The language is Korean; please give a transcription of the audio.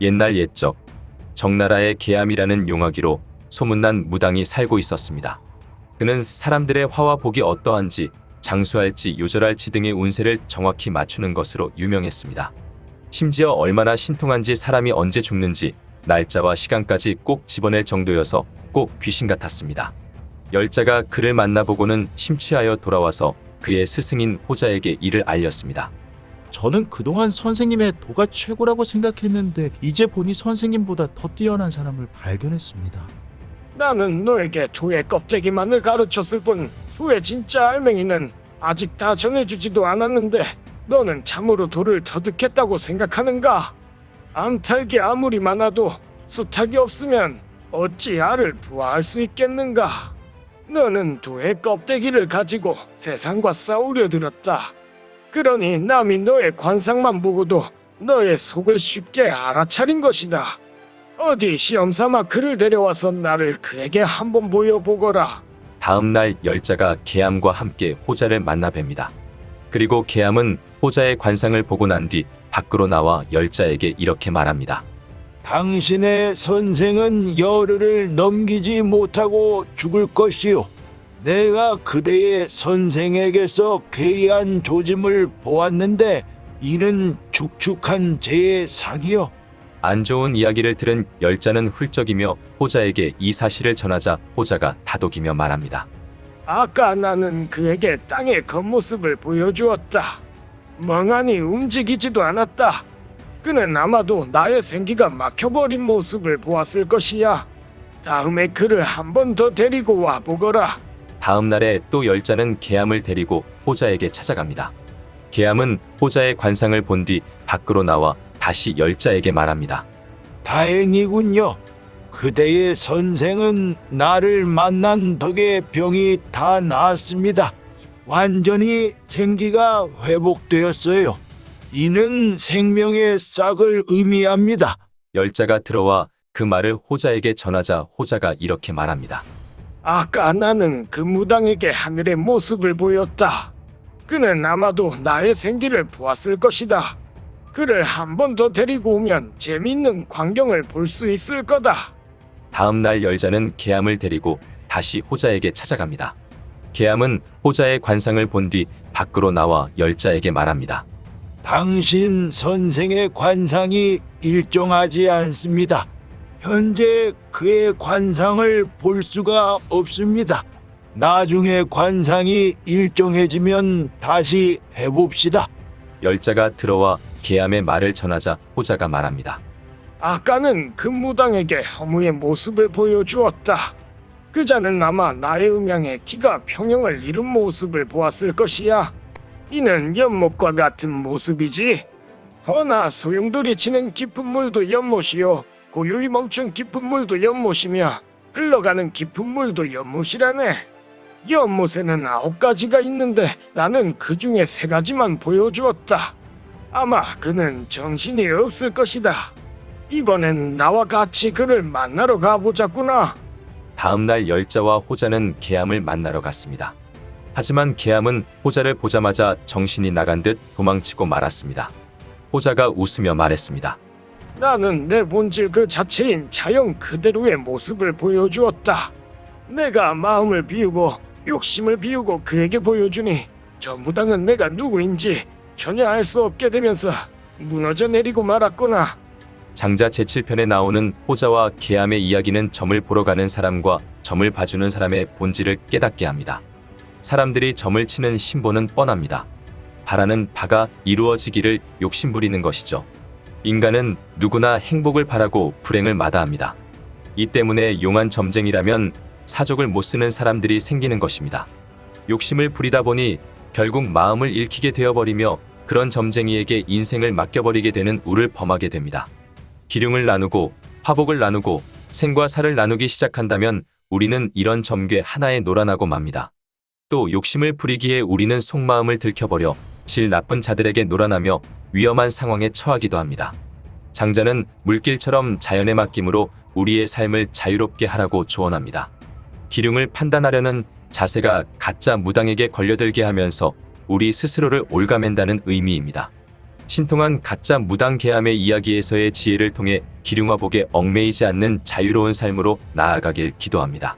옛날 옛적 정나라의 계암이라는 용화기로 소문난 무당이 살고 있었습니다. 그는 사람들의 화와 복이 어떠한지 장수할지 요절할지 등의 운세를 정확히 맞추는 것으로 유명했습니다. 심지어 얼마나 신통한지 사람이 언제 죽는지 날짜와 시간까지 꼭 집어낼 정도여서 꼭 귀신 같았습니다. 열자가 그를 만나보고는 심취하여 돌아와서 그의 스승인 호자에게 이를 알렸습니다. 저는 그동안 선생님의 도가 최고라고 생각했는데 이제 보니 선생님보다 더 뛰어난 사람을 발견했습니다. 나는 너에게 조의 껍데기만을 가르쳤을 뿐 조의 진짜 알맹이는 아직 다 전해주지도 않았는데 너는 참으로 돌을 터득했다고 생각하는가? 암탉이 아무리 많아도 수탉이 없으면 어찌 알을 부화할 수 있겠는가? 너는 도의 껍데기를 가지고 세상과 싸우려 들었다. 그러니 남이 너의 관상만 보고도 너의 속을 쉽게 알아차린 것이다. 어디 시험삼아 그를 데려와서 나를 그에게 한번 보여보거라. 다음 날 열자가 계암과 함께 호자를 만나 뵙니다. 그리고 계암은 호자의 관상을 보고 난 뒤 밖으로 나와 열자에게 이렇게 말합니다. 당신의 선생은 열흘을 넘기지 못하고 죽을 것이요. 내가 그대의 선생에게서 괴이한 조짐을 보았는데 이는 축축한 죄의 상이요. 안 좋은 이야기를 들은 열자는 훌쩍이며 호자에게 이 사실을 전하자 호자가 다독이며 말합니다. 아까 나는 그에게 땅의 겉모습을 보여주었다. 멍하니 움직이지도 않았다. 그는 아마도 나의 생기가 막혀버린 모습을 보았을 것이야. 다음에 그를 한 번 더 데리고 와보거라. 다음 날에 또 열자는 계암을 데리고 호자에게 찾아갑니다. 계암은 호자의 관상을 본 뒤 밖으로 나와 다시 열자에게 말합니다. 다행이군요. 그대의 선생은 나를 만난 덕에 병이 다 나았습니다. 완전히 생기가 회복되었어요. 이는 생명의 싹을 의미합니다. 열자가 들어와 그 말을 호자에게 전하자 호자가 이렇게 말합니다. 아까 나는 그 무당에게 하늘의 모습을 보였다. 그는 아마도 나의 생기를 보았을 것이다. 그를 한 번 더 데리고 오면 재미있는 광경을 볼 수 있을 거다. 다음 날 열자는 계암을 데리고 다시 호자에게 찾아갑니다. 계암은 호자의 관상을 본 뒤 밖으로 나와 열자에게 말합니다. 당신 선생의 관상이 일정하지 않습니다. 현재 그의 관상을 볼 수가 없습니다. 나중에 관상이 일정해지면 다시 해봅시다. 열자가 들어와 계암의 말을 전하자 호자가 말합니다. 아까는 그 무당에게 허무의 모습을 보여주었다. 그자는 아마 나의 음양에 키가 평형을 이룬 모습을 보았을 것이야. 이는 연못과 같은 모습이지. 허나 소용돌이 치는 깊은 물도 연못이요. 고요히 멈춘 깊은 물도 연못이며 흘러가는 깊은 물도 연못이라네. 연못에는 아홉 가지가 있는데 나는 그 중에 세 가지만 보여주었다. 아마 그는 정신이 없을 것이다. 이번엔 나와 같이 그를 만나러 가보자꾸나. 다음 날 열자와 호자는 계암을 만나러 갔습니다. 하지만 계암은 호자를 보자마자 정신이 나간 듯 도망치고 말았습니다. 호자가 웃으며 말했습니다. 나는 내 본질 그 자체인 자연 그대로의 모습을 보여주었다. 내가 마음을 비우고 욕심을 비우고 그에게 보여주니 저 무당은 내가 누구인지 전혀 알 수 없게 되면서 무너져 내리고 말았구나. 장자 제7편에 나오는 호자와 계암의 이야기는 점을 보러 가는 사람과 점을 봐주는 사람의 본질을 깨닫게 합니다. 사람들이 점을 치는 심보는 뻔합니다. 바라는 바가 이루어지기를 욕심부리는 것이죠. 인간은 누구나 행복을 바라고 불행을 마다합니다. 이 때문에 용한 점쟁이라면 사족을 못 쓰는 사람들이 생기는 것입니다. 욕심을 부리다 보니 결국 마음을 잃히게 되어버리며 그런 점쟁이에게 인생을 맡겨버리게 되는 우를 범하게 됩니다. 기륭을 나누고 화복을 나누고 생과 사를 나누기 시작한다면 우리는 이런 점괘 하나에 놀아나고 맙니다. 또 욕심을 부리기에 우리는 속마음을 들켜버려 질 나쁜 자들에게 놀아나며 위험한 상황에 처하기도 합니다. 장자는 물길처럼 자연에 맡김으로 우리의 삶을 자유롭게 하라고 조언합니다. 기륭을 판단하려는 자세가 가짜 무당에게 걸려들게 하면서 우리 스스로를 올가맨다는 의미입니다. 신통한 가짜 무당 계암의 이야기에서의 지혜를 통해 기륭화복에 얽매이지 않는 자유로운 삶으로 나아가길 기도합니다.